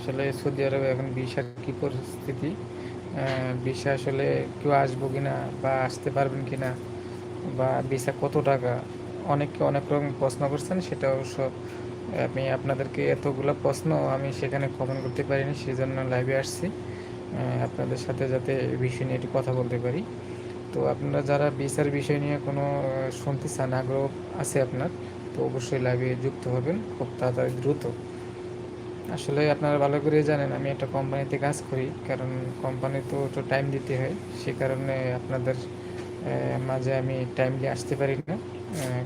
আসলে সৌদি আরবে এখন ভিসার কী পরিস্থিতি? ভিসা আসলে কেউ আসব কিনা বা আসতে পারবেন কিনা বা ভিসা কত টাকা? অনেককে অনেক রকম প্রশ্ন করছেন, সেটা অবশ্য আমি আপনাদেরকে এতগুলো প্রশ্ন আমি সেখানে কমেন্ট করতে পারিনি সেই জন্য লাইভে আসছি আপনাদের সাথে যাতে বিষয় নিয়ে একটু কথা বলতে পারি। তো আপনারা যারা ভিসার বিষয় নিয়ে কোনো শুনতে চান, আগ্রহ আছে আপনার, তো অবশ্যই লাইভে যুক্ত হবেন, খুব তাড়াতাড়ি দ্রুত। আসলে আপনারা ভালো করে জানেন, আমি একটা কোম্পানিতে কাজ করি। কারণ কোম্পানি তো একটু টাইম দিতে হয়। সে কারণে আপনাদের মাঝে আমি টাইমলি আসতে পারি না।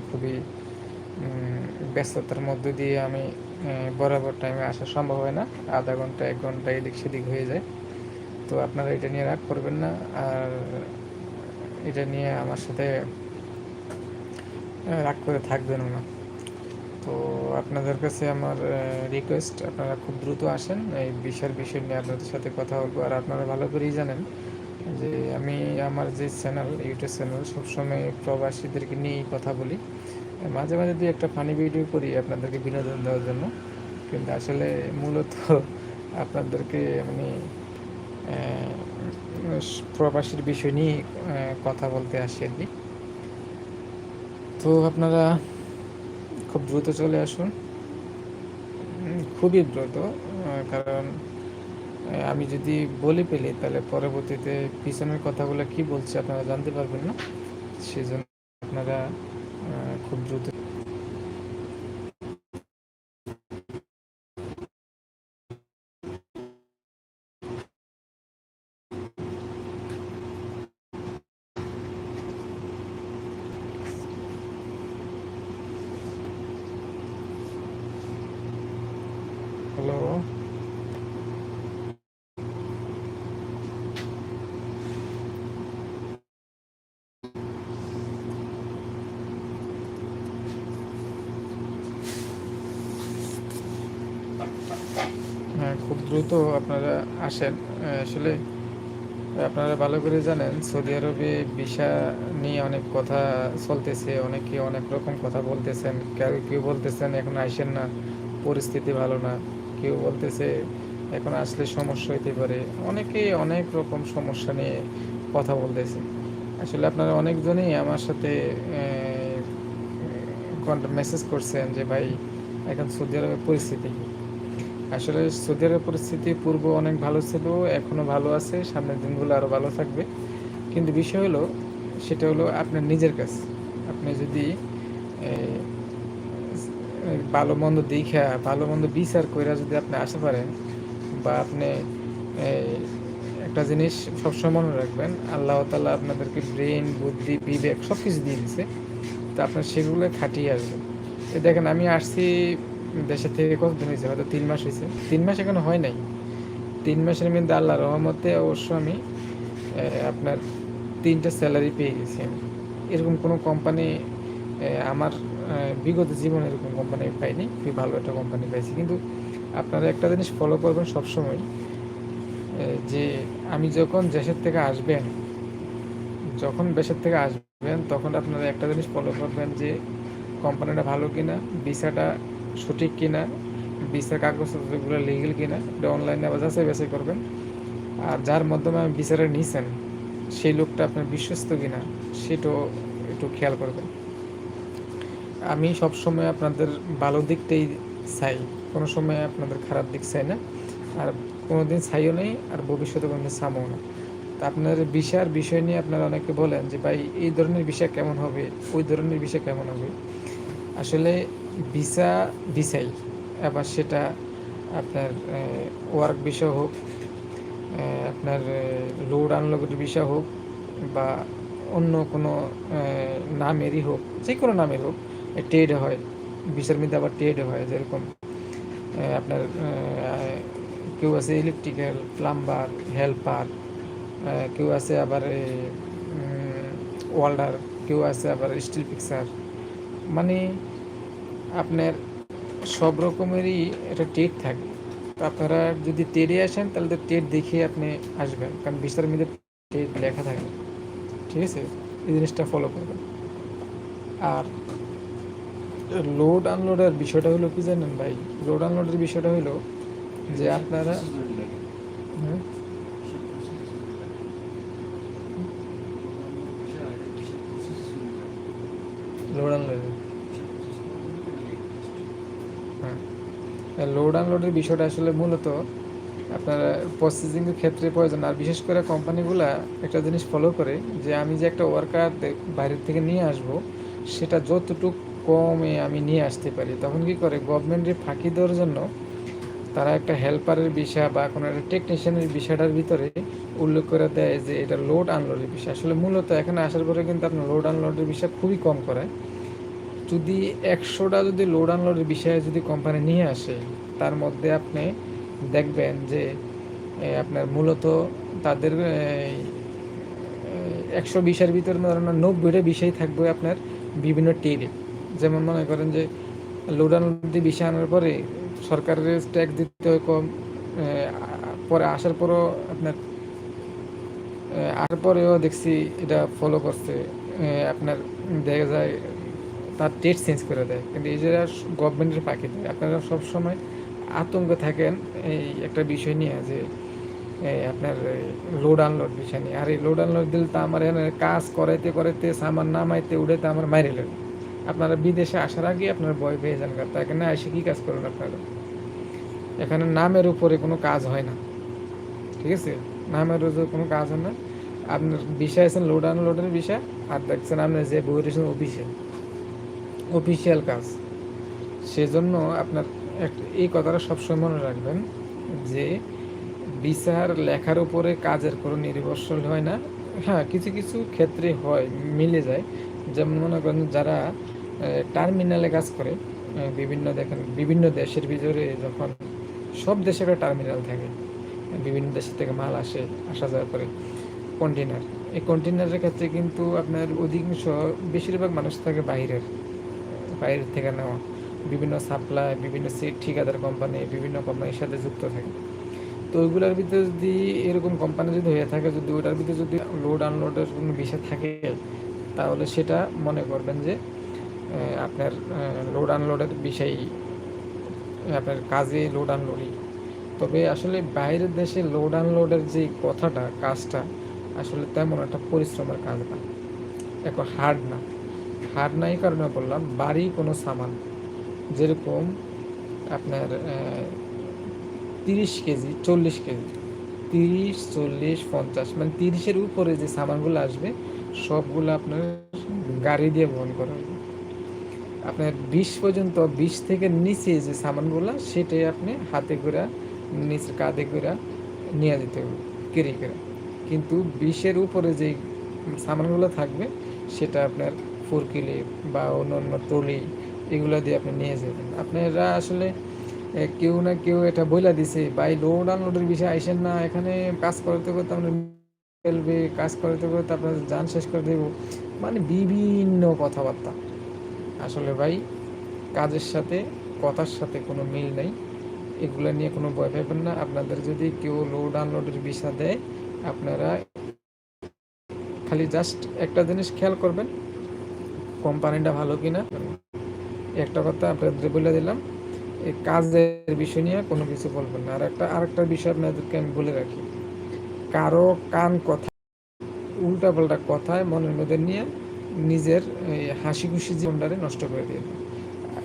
খুবই ব্যস্ততার মধ্য দিয়ে আমি বরাবর টাইমে আসা সম্ভব হয় না। আধা ঘণ্টা, এক ঘণ্টা এদিক সেদিক হয়ে যায়। তো আপনারা এটা নিয়ে রাগ করবেন না। আর এটা নিয়ে আমার সাথে রাগ করে থাকবেনও না। তো আপনাদের কাছে আমার রিকোয়েস্ট আপনারা খুব দ্রুত আসেন, এই বিষয়ের বিষয় নিয়ে আপনাদের সাথে কথা বলব। আর আপনারা ভালো করেই জানেন যে আমি আমার যে চ্যানেল ইউটিউব চ্যানেল সবসময় প্রবাসীদেরকে নিয়েই কথা বলি। মাঝে মাঝে দুই একটা ফানি ভিডিও করি আপনাদেরকে বিনোদন দেওয়ার জন্য। কিন্তু আসলে মূলত আপনাদেরকে মানে প্রবাসীর বিষয় নিয়ে কথা বলতে আসি আর কি। তো আপনারা খুব দ্রুত চলে আসুন। খুবই দ্রুত কারণ আমি যদি বলে পেলি তাহলে পরবর্তীতে পিছনের কথাগুলো কি বলছে আপনারা জানতে পারবেন না। সেজন্য আপনারা খুব দ্রুত হ্যালো হ্যাঁ খুব দ্রুত আপনারা আসেন। আসলে আপনারা ভালো করে জানেন, সৌদি আরবে ভিসা নিয়ে অনেক কথা চলতেছে, অনেকে অনেক রকম কথা বলতেছেন। কেউ কেউ বলতেছেন, এখন আসেন না, পরিস্থিতি ভালো না। কেউ বলতেছে, এখন আসলে সমস্যা হইতে পারে। অনেকেই অনেক রকম সমস্যা নিয়ে কথা বলতেছে। আসলে আপনারা অনেকজনই আমার সাথে মেসেজ করছেন যে, ভাই, এখন সৌদি আরবের পরিস্থিতি আসলে সৌদি আরবের পরিস্থিতি পূর্ব অনেক ভালো ছিল এখনও ভালো আছে, সামনের দিনগুলো আরও ভালো থাকবে। কিন্তু বিষয় হলো, সেটা হলো আপনার নিজের কাছে আপনি যদি ভালো মন্দ দেখা, ভালো মন্দ বিচার কইরা যদি আপনি আসতে পারেন বা আপনি একটা জিনিস সবসময় মনে রাখবেন, আল্লাহ তালা আপনাদেরকে ব্রেন বুদ্ধি, বিবেক সব কিছু দিয়ে দিছে, তো আপনার সেগুলো খাটিয়ে আসবেন দেখেন, আমি আসছি দেশের থেকে কতদিন হয়েছে? হয়তো তিন মাস হয়েছে। তিন মাস এখনও হয় নাই। তিন মাসের মধ্যে আল্লাহ রহমতে অবশ্য আমি আপনার তিনটা স্যালারি পেয়ে গেছি আমি। এরকম কোনো কোম্পানি আমার বিগত জীবনে এরকম কোম্পানি পাইনি। খুবই ভালো একটা কোম্পানি পাইছি। কিন্তু আপনারা একটা জিনিস ফলো করবেন সবসময় যে আমি যখন দেশের থেকে আসবেন, যখন দেশের থেকে আসবেন, তখন আপনারা একটা জিনিস ফলো করবেন যে কোম্পানিটা ভালো কিনা ভিসাটা সঠিক কিনা, বিচার কাগজপত্রগুলো লিগেল কিনা, এটা অনলাইনে আবার যাচাই বাছাই করবেন। আর যার মাধ্যমে আমি বিচারে নিয়েছেন সেই লোকটা আপনার বিশ্বস্ত কিনা, সেটাও একটু খেয়াল করবেন। আমি সবসময় আপনাদের ভালো দিকটাই চাই, কোনো সময় আপনাদের খারাপ দিক চাই না, আর কোনো দিন চাইও নেই, আর ভবিষ্যতে কোনো দিন না। তা আপনার বিষয়ের বিষয় নিয়ে আপনারা অনেকে বলেন যে, ভাই, এই ধরনের বিষয় কেমন হবে? ওই ধরনের বিষয় কেমন হবে? আসলে ভিসা, ভিসাই। আবার সেটা আপনার ওয়ার্ক বিষয় হোক আপনার লোড আনলোডের বিষয় হোক বা অন্য কোনো নামেরই হোক যে কোনো নামের হোক ট্রেড হয়। ভিসার মধ্যে আবার ট্রেড হয়, যেরকম আপনার কেউ আছে ইলেকট্রিক্যাল প্লাম্বার হেল্পার কেউ আছে আবার ওয়াল্ডার কেউ আছে আবার স্টিল পিকচার মানে আপনার সব রকমেরই একটা টেট থাকে। আপনারা যদি টেডে আসেন, তাহলে তো টেট দেখে আপনি আসবেন, কারণ বিস্তার মধ্যে টেট লেখা থাকে। ঠিক আছে? এই জিনিসটা ফলো করবেন। আর লোড আনলোডের বিষয়টা হলো কি জানেন ভাই? লোড আনলোডের বিষয়টা হলো যে আপনারা হ্যাঁ? লোড আনলোড হ্যাঁ লোড আনলোডের বিষয়টা আসলে মূলত আপনার প্রসেসিংয়ের ক্ষেত্রে প্রয়োজন। আর বিশেষ করে কোম্পানিগুলা একটা জিনিস ফলো করে যে আমি যে একটা ওয়ার্কার বাইরের থেকে নিয়ে আসব, সেটা যতটুকু কমে আমি নিয়ে আসতে পারি। তখন কি করে? গভর্নমেন্টের ফাঁকি দেওয়ার জন্য তারা একটা হেল্পারের বিষয় বা কোনো একটা টেকনিশিয়ানের বিষয়টার ভিতরে উল্লেখ করে দেয় যে এটা লোড আনলোডের বিষয়। আসলে মূলত এখানে আসার পরে কিন্তু আপনার লোড আনলোডের বিষয় খুবই কম করে। যদি একশোটা যদি লোড আনলোডের বিষয়ে যদি কোম্পানি নিয়ে আসে তার মধ্যে আপনি দেখবেন যে আপনার মূলত তাদের একশো বিশের ভিতরে ধরেন নব্বইটা বিষয় থাকবে আপনার বিভিন্ন টেরে যেমন মনে করেন যে লোড আনলোড বিষয় আনার পরে সরকারের ট্যাক্স দিতে হয় কম পরে আসার পরও আপনার আর পরেও দেখছি এটা ফলো করছে আপনার দেখা যায় তার ডেট চেঞ্জ করে দেয়। কিন্তু এই যে গভর্নমেন্টের পাখি দেয় আপনারা সবসময় আতঙ্ক থাকেন এই একটা বিষয় নিয়ে যে আপনার লোড আনলোড বিষয় নিয়ে। আর এই লোড আনলোড দিলে তো আমার এখানে কাজ করাইতে করাইতে, সামান নামাইতে, উড়াইতে আমার মাইরে লাগবে আপনারা বিদেশে আসার আগে আপনার বয় পেয়ে যান কার তা এখানে এসে কী কাজ করুন আপনারা? এখানে নামের উপরে কোনো কাজ হয় না। ঠিক আছে? নামের উপরে কোনো কাজ হয় না। আপনার বিষয় আছেন লোড আনলোডের বিষয়, আর দেখছেন আপনার যে বই রয়েছেন অফিসে অফিসিয়াল কাজ। সেজন্য আপনার এই কথাটা সবসময় মনে রাখবেন যে বিচার লেখার উপরে কাজের কোনো নির্ভরশীল হয় না। হ্যাঁ কিছু কিছু ক্ষেত্রে হয়, মিলে যায়। যেমন মনে করেন যারা টার্মিনালে কাজ করে বিভিন্ন দেখেন, বিভিন্ন দেশের ভিতরে যখন সব দেশে একটা টার্মিনাল থাকে, বিভিন্ন দেশ থেকে মাল আসে, আসা যাওয়া করে কন্টেনার এই কন্টেনারের ক্ষেত্রে কিন্তু আপনার অধিকাংশ, বেশিরভাগ মানুষ থাকে বাইরের বাইরের থেকে নেওয়া। বিভিন্ন সাপ্লাই, বিভিন্ন সিট ঠিকাদার কোম্পানি বিভিন্ন কোম্পানির সাথে যুক্ত থাকে। তো ওইগুলোর ভিতরে যদি এরকম কোম্পানি যদি হয়ে থাকে, যদি ওটার ভিতরে যদি লোড আনলোডের কোনো বিষয় থাকে, তাহলে সেটা মনে করবেন যে আপনার লোড আনলোডের বিষয় আপনার কাজে লোড আনলোডই তবে আসলে বাইরের দেশে লোড আনলোডের যে কথাটা, কাজটা, আসলে তেমন একটা পরিশ্রমের কাজ না। এখন হার্ড না। হার্ড নাই কারণে বললাম, বাড়ি কোনো সামান। যেরকম আপনার তিরিশ কেজি, চল্লিশ কেজি, তিরিশ, চল্লিশ, পঞ্চাশ মানে তিরিশের উপরে যে সামানগুলো আসবে, সবগুলো আপনার গাড়ি দিয়ে বহন করা হবে। আপনার বিশ পর্যন্ত, বিশ থেকে নিচে যে সামানগুলো, সেটাই আপনি হাতে করে নিচে কাঁধে করে নিয়ে যেতে হবে কেরি করে কিন্তু বিশের উপরে যে সামানগুলো থাকবে, সেটা আপনার ফুরকিলে বা অন্য অন্য ট্রলি এগুলো দিয়ে আপনি নিয়ে যাবেন। আপনারা আসলে কেউ না কেউ এটা বইলা দিছে বা এই লোড আনলোডের বিষয়ে আইসেন না, এখানে কাজ করতে করতে আপনার ফেলবে, কাজ করতে করতে আপনার যান শেষ করে দেব। মানে বিভিন্ন কথাবার্তা। আসলে ভাই, কাজের সাথে, কথার সাথে কোনো মিল নেই। এগুলো নিয়ে কোনো ভয় পাবেন না। আপনাদের যদি কেউ লোড আনলোডের বিষা দেয়, আপনারা খালি জাস্ট একটা জিনিস খেয়াল করবেন, কোম্পানিটা ভালো কিনা। একটা কথা আপনাদের বলে দিলাম, এই কাজের বিষয় নিয়ে কোনো কিছু বলবেন না। আর একটা, আরেকটা বিষয় আপনাদেরকে আমি বলে রাখি। কারও কান কথা, উল্টাপাল্টা কথায় মনের মধ্যে নিয়ে নিজের হাসি খুশি জীবনটারে নষ্ট করে দিয়ে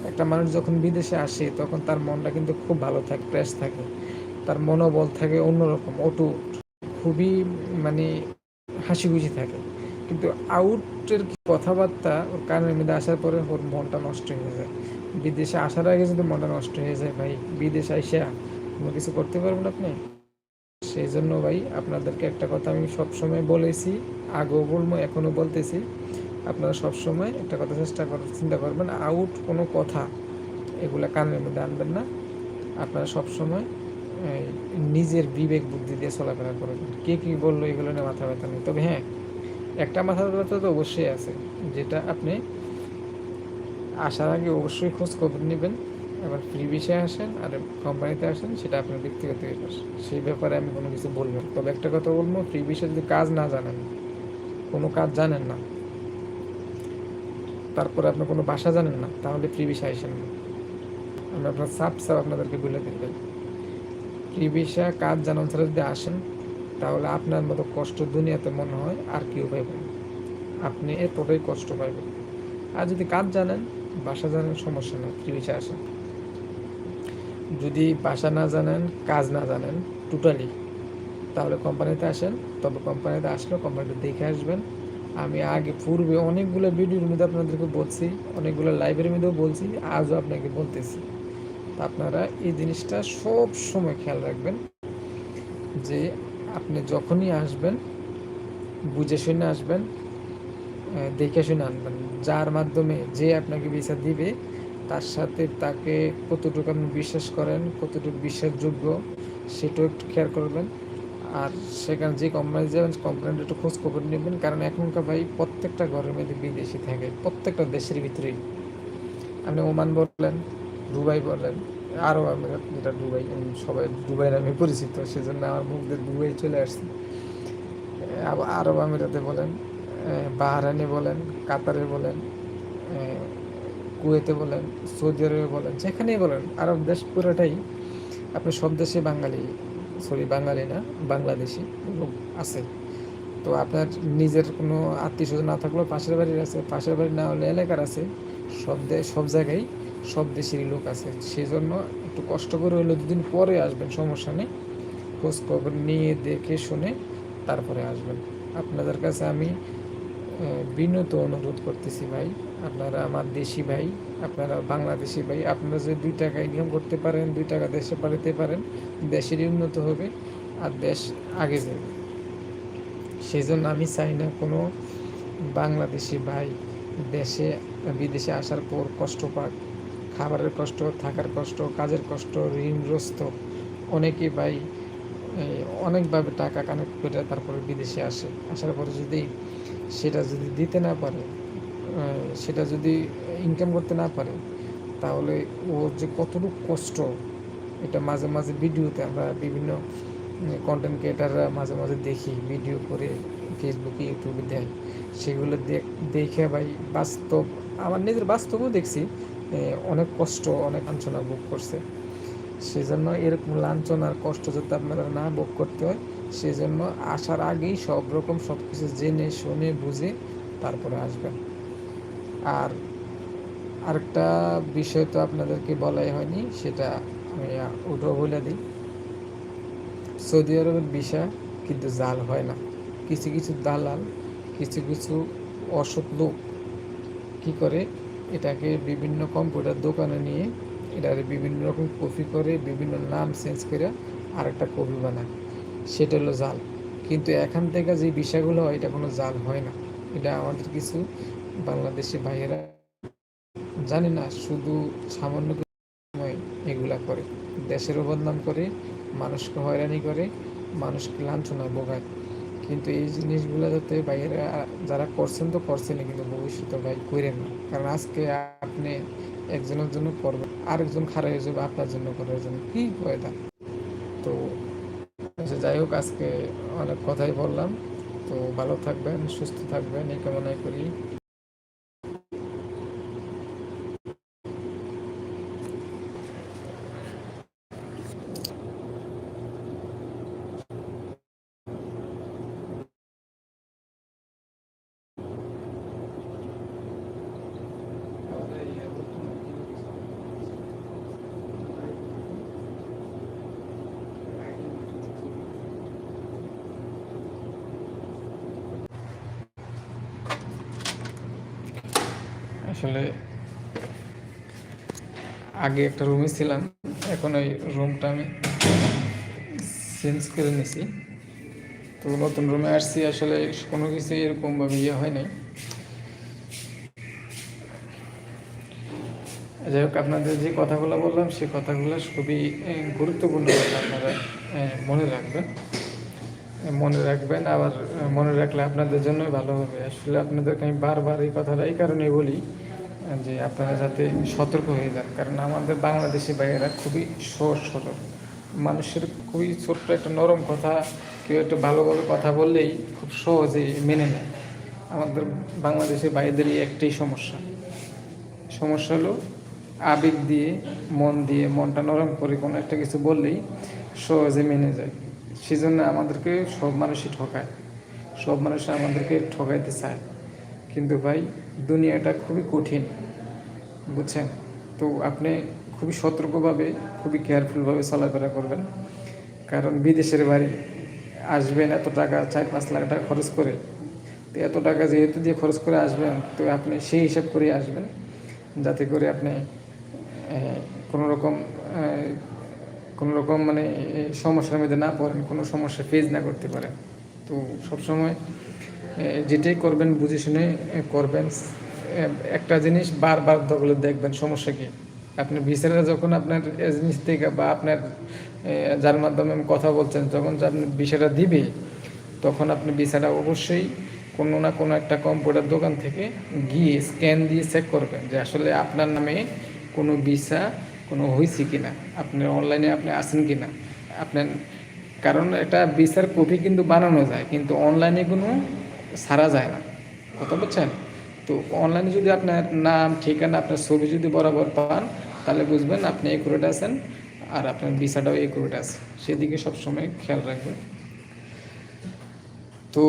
একটা মানুষ যখন বিদেশে আসে, তখন তার মনটা কিন্তু খুব ভালো থাকে, ফ্রেশ থাকে। তার মনোবল থাকে অন্যরকম, অটুট, খুবই মানে হাসি খুশি থাকে। কিন্তু আউটের কথাবার্তা, ওর কানের মধ্যে আসার পরে ওর মনটা নষ্ট হয়ে যায়। বিদেশে আসার আগে যদি মনটা নষ্ট হয়ে যায়, ভাই, বিদেশে আইসা কোনো কিছু করতে পারবেন আপনি? সেই জন্য ভাই, আপনাদেরকে একটা কথা আমি সবসময় বলেছি, আগেও বলব, এখনও বলতেছি। আপনারা সবসময় একটা কথা চেষ্টা করার চিন্তা করবেন আউট কোনো কথা, এগুলো কানের মধ্যে আনবেন না। আপনারা সবসময় নিজের বিবেক বুদ্ধি দিয়ে চলাফেরা করবেন। কে কী বলল, এগুলো নিয়ে মাথা ব্যথা নেই। তবে হ্যাঁ একটা মাথা ব্যথা তো অবশ্যই আছে, যেটা আপনি আসার আগে অবশ্যই খোঁজ খবর নেবেন, এবার ফ্রি বিষয়ে আসেন আর কোম্পানিতে আসেন, সেটা আপনার ব্যক্তিগত ব্যাপার। সেই ব্যাপারে আমি কোনো কিছু বলব তবে একটা কথা বলব ফ্রি বিষয়ে যদি কাজ না জানেন, কোনো কাজ জানেন না, তারপরে আপনি কোনো ভাষা জানেন না, তাহলে ফ্রি বিষয় আসেন না। আমি আপনার সাপ সাপ আপনাদেরকে বলে দিবেন ফ্রি ভিসা কাজ জানান ছাড়া যদি আসেন তাহলে আপনার মতো কষ্ট দুনিয়াতে মনে হয় আর কেউ পাইবেন না। আপনি এতটাই কষ্ট পাইবেন। আর যদি কাজ জানেন, বাসা জানেন, সমস্যা নেই ফ্রি ভিসা আসেন যদি বাসা না জানেন, কাজ না জানেন টোটালি তাহলে কোম্পানিতে আসেন, তবে কোম্পানিতে আসলে কোম্পানিতে দেখে আসবেন। আমি আগে পূর্বে অনেকগুলো ভিডিওর মধ্যে আপনাদেরকে বলছি, অনেকগুলো লাইভের মধ্যেও বলছি, আজও আপনাকে বলতেছি। আপনারা এই জিনিসটা সব সময় খেয়াল রাখবেন যে আপনি যখনই আসবেন, বুঝে শুনে আসবেন দেখে শুনে আনবেন। যার মাধ্যমে যে আপনাকে ভিসা দিবে, তার সাথে তাকে কতটুকু আপনি বিশ্বাস করেন, কতটুকু বিশ্বাসযোগ্য, সেটাও একটু খেয়াল করবেন। আর সেখানে যে কোম্পানি যাবেন কোম্পানিটা একটু খোঁজ খবর নেবেন। কারণ এখনকার ভাই প্রত্যেকটা ঘরের মধ্যে বিদেশি থাকে, প্রত্যেকটা দেশের ভিতরেই। আপনি ওমান বললেন দুবাই বললেন আরব আমিরাত যেটা দুবাই সবাই দুবাই নামে পরিচিত সেজন্য আমার মুখ দিয়ে দুবাই চলে আসছে। আরব আমিরাতে বলেন আহ, বলেন কাতারে বলেন কুয়েতে বলেন সৌদি আরবে বলেন যেখানেই বলেন আরব দেশ পুরোটাই আপনি সব দেশে বাঙালি সরি বাঙালি না বাংলাদেশি লোক আছে। তো আপনার নিজের কোনো আত্মীয় স্বজন না থাকলেও পাশের বাড়ির আছে পাশের বাড়ি না হলে এলাকার আছে সব দেশ সব জায়গায় সব দেশেরই লোক আছে। সেই জন্য একটু কষ্ট করে হলেও দুদিন পরে আসবেন, সমস্যা নেই। খোঁজ খবর নিয়ে দেখে শুনে তারপরে আসবেন। আপনাদের কাছে আমি বিনত অনুরোধ করতেছি ভাই, আপনারা আমার দেশি ভাই, আপনারা বাংলাদেশি ভাই, আপনারা যদি দুই টাকা ইনকাম করতে পারেন, দুই টাকা দেশে পাঠাতে পারেন, দেশেরই উন্নত হবে আর দেশ আগে যাবে। সেই জন্য আমি চাই না কোনো বাংলাদেশি ভাই দেশে, বিদেশে আসার পর কষ্ট পাক। খাবারের কষ্ট, থাকার কষ্ট, কাজের কষ্ট, ঋণগ্রস্ত। অনেকে ভাই অনেকভাবে টাকা কানেক্ট করে তারপরে বিদেশে আসে। আসার পরে যদি সেটা যদি দিতে না পারে সেটা যদি ইনকাম করতে না পারে, তাহলে ওর যে কতটুকু কষ্ট, এটা মাঝে মাঝে ভিডিওতে আমরা বিভিন্ন কন্টেন্ট ক্রিয়েটাররা মাঝে মাঝে দেখি, ভিডিও করে ফেসবুকে ইউটিউবে দেয়। সেগুলো দেখ- ভাই বাস্তব, আমার নিজের বাস্তবও দেখছি। অনেক কষ্ট, অনেক লাঞ্ছনা ভোগ করছে। সেজন্য এরকম লাঞ্ছনার কষ্ট যাতে আপনারা না ভোগ করতে হয়, সেজন্য আসার আগেই সব রকম সব কিছু জেনে, শুনে, বুঝে তারপরে আসবেন। আর আরেকটা বিষয় তো আপনাদেরকে বলাই হয়নি, সেটা আমি ওটাও বলে দিই। সৌদি আরবের ভিসা কিন্তু জাল হয় না। কিছু কিছু দালাল, কিছু কিছু অসৎ লোক কী করে এটাকে বিভিন্ন কম্পিউটার দোকানে নিয়ে এটাকে বিভিন্ন রকম কপি করে, বিভিন্ন নাম চেঞ্জ করে আরেকটা কপি বানায়। সেটা হলো জাল। কিন্তু এখান থেকে যে বিষয়গুলো হয়, এটা কোনো জাল হয় না। এটা আমাদের কিছু বাংলাদেশি ভাইয়েরা জানি না, শুধু সামান্য সময় এগুলা করে। দেশেরও বদনাম করে, মানুষকে হয়রানি করে, মানুষকে লাঞ্ছনা বোগায় কিন্তু এই জিনিসগুলো যাতে বাইরে যারা করছেন তো করছেনই কিন্তু ভবিষ্যতে ভাই করেন না। কারণ আজকে আপনি একজনের জন্য করবেন আরেকজন খারাপ হয়ে যাবে আপনার জন্য করার জন্য কি কয়দা তো আচ্ছা, যাই হোক আজকে অনেক কথাই বললাম। তো ভালো থাকবেন সুস্থ থাকবেন এই কামনাই করি। আসলে আগে একটা রুমে ছিলাম, এখন ওই রুমটা আমি চেঞ্জ করে নিছি। তো নতুন রুমে আসছি, আসলে কোনো কিছু এরকমভাবে ইয়ে হয় নাই। যাই হোক, আপনাদের যে কথাগুলো বললাম সেই কথাগুলো খুবই গুরুত্বপূর্ণ আপনারা মনে রাখবেন। মনে রাখবেন, আবার মনে রাখলে আপনাদের জন্যই ভালো হবে। আসলে আপনাদেরকে আমি বারবার এই কথাটা এই কারণে বলি যে আপনারা যাতে সতর্ক হয়ে যান, কারণ আমাদের বাংলাদেশি ভাইয়েরা খুবই সহজ সরল। মানুষের খুবই ছোট্ট একটা নরম কথা, কেউ একটু ভালোভাবে কথা বললেই খুব সহজেই মেনে নেয়। আমাদের বাংলাদেশের ভাইদেরই একটাই সমস্যা। সমস্যা হলো আবেগ দিয়ে, মন দিয়ে, মনটা নরম করে কোনো একটা কিছু বললেই সহজে মেনে যায়। সেজন্য আমাদেরকে সব মানুষই ঠকায়। সব মানুষ আমাদেরকে ঠকাইতে চায়। কিন্তু ভাই, দুনিয়াটা খুবই কঠিন, বুঝছেন? তো আপনি খুবই সতর্কভাবে, খুবই কেয়ারফুলভাবে চলাফেরা করবেন। কারণ বিদেশের বাড়ি আসবেন, এত টাকা, চার পাঁচ লাখ টাকা খরচ করে। তো এত টাকা যেহেতু দিয়ে খরচ করে আসবেন, তো আপনি সেই হিসাব করে আসবেন। যাতে করে আপনি কোনো রকম কোনো রকম মানে সমস্যার মধ্যে না পড়েন, কোনো সমস্যা ফেস না করতে পারেন। তো সবসময় যেটাই করবেন, বুঝে শুনে করবেন। একটা জিনিস বারবার দখলে দেখবেন, সমস্যা কি? আপনি ভিসারা যখন আপনার এজেন্সি থেকে বা আপনার যার মাধ্যমে কথা বলছেন, যখন আপনি ভিসাটা দিবে, তখন আপনি ভিসাটা অবশ্যই কোনো না কোনো একটা কম্পিউটার দোকান থেকে গিয়ে স্ক্যান দিয়ে চেক করবেন যে আসলে আপনার নামে কোনো ভিসা কোনো হয়েছে কিনা? আপনি অনলাইনে আপনি আছেন কিনা? আপনার, কারণ একটা ভিসার কপি কিন্তু বানানো যায়, কিন্তু অনলাইনে কোনো সারা যায় না। কথা বলছেন তো অনলাইনে যদি আপনার নাম, ঠিকানা, আপনার ছবি যদি বরাবর পান, তাহলে বুঝবেন আপনি একুরেট আছেন আর আপনার ভিসাটাও একুরেট আছে। সেদিকে সবসময় খেয়াল রাখবেন। তো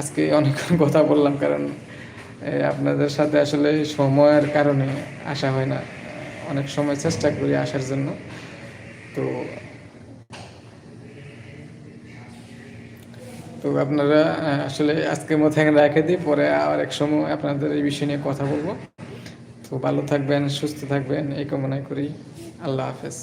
আজকে অনেকক্ষণ কথা বললাম কারণ আপনাদের সাথে আসলে সময়ের কারণে আসা হয় না। অনেক সময় চেষ্টা করি আসার জন্য। তো তো আপনারা আসলে আজকের মধ্যে এখানে রেখে দিই, পরে আর এক সময় আপনাদের এই বিষয় নিয়ে কথা বলব। তো ভালো থাকবেন, সুস্থ থাকবেন, এই কামনাই করি। আল্লাহ হাফেজ।